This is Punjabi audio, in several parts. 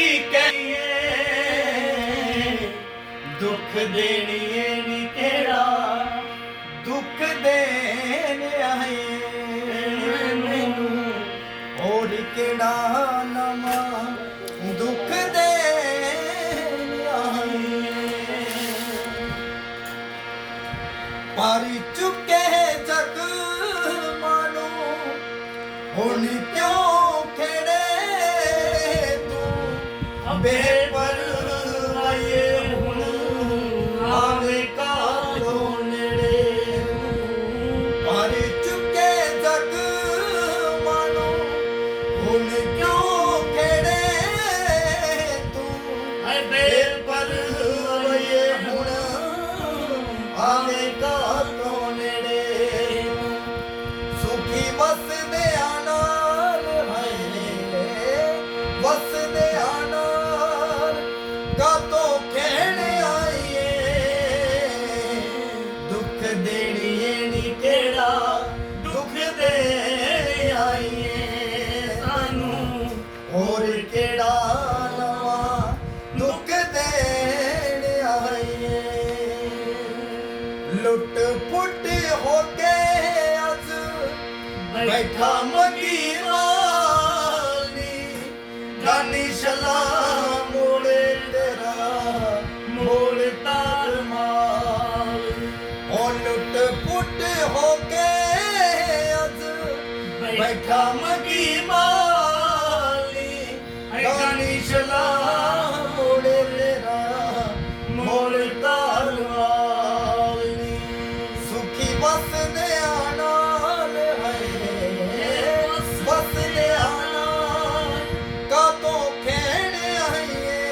ਕੀ ਕਹੀਏ, ਦੁੱਖ ਦੇਣੀਏ ਨੀ ਕਿਹੜਾ, ਦੁੱਖ ਦੇਣ ਆਏ ਮੈਨੂੰ ਹੋਰ ਕਿਹੜਾ ਨਵਾਂ ਦੁੱਖ ਦੇਣ ਆਏ ਪਰ ਚੁੱਕੇ ਜਗ ਮਾਨੋ ਹੁਣ ਕਿਉਂ बेपर ਦੇਣੀਏ ਨੀ ਕਿਹੜਾ ਦੁੱਖ ਦੇ ਆਈਏ ਸਾਨੂੰ। ਹੋਰ ਕਿਹੜਾ ਨਵਾਂ ਦੁੱਖ ਦੇਣ ਆਈਏ। ਲੁੱਟ ਪੁੱਟ ਹੋ ਕੇ ਅਸ ਬੈਠਾ ਮੰਗੀ ਪੁੱਟ ਹੋ ਕੇ ਅਸ ਬੈਠਾ ਮੰਗੀ ਵਾਲੀ ਗਾਨੀ ਸਲਾਮ ਮੋੜੇ ਤੇਰਾ ਮੋੜ ਤਾਰ ਵਾਲੀ ਸੁਖੀ ਵਸਦੇ ਨਾਲ ਹੈ ਵਸਦੇ ਨਾਲ ਕਾਤੋਂ ਖੇਣ ਆਈਏ?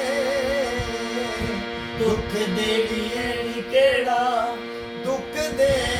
ਦੁੱਖ ਦੇੜੀਏ ਕਿਹੜਾ there.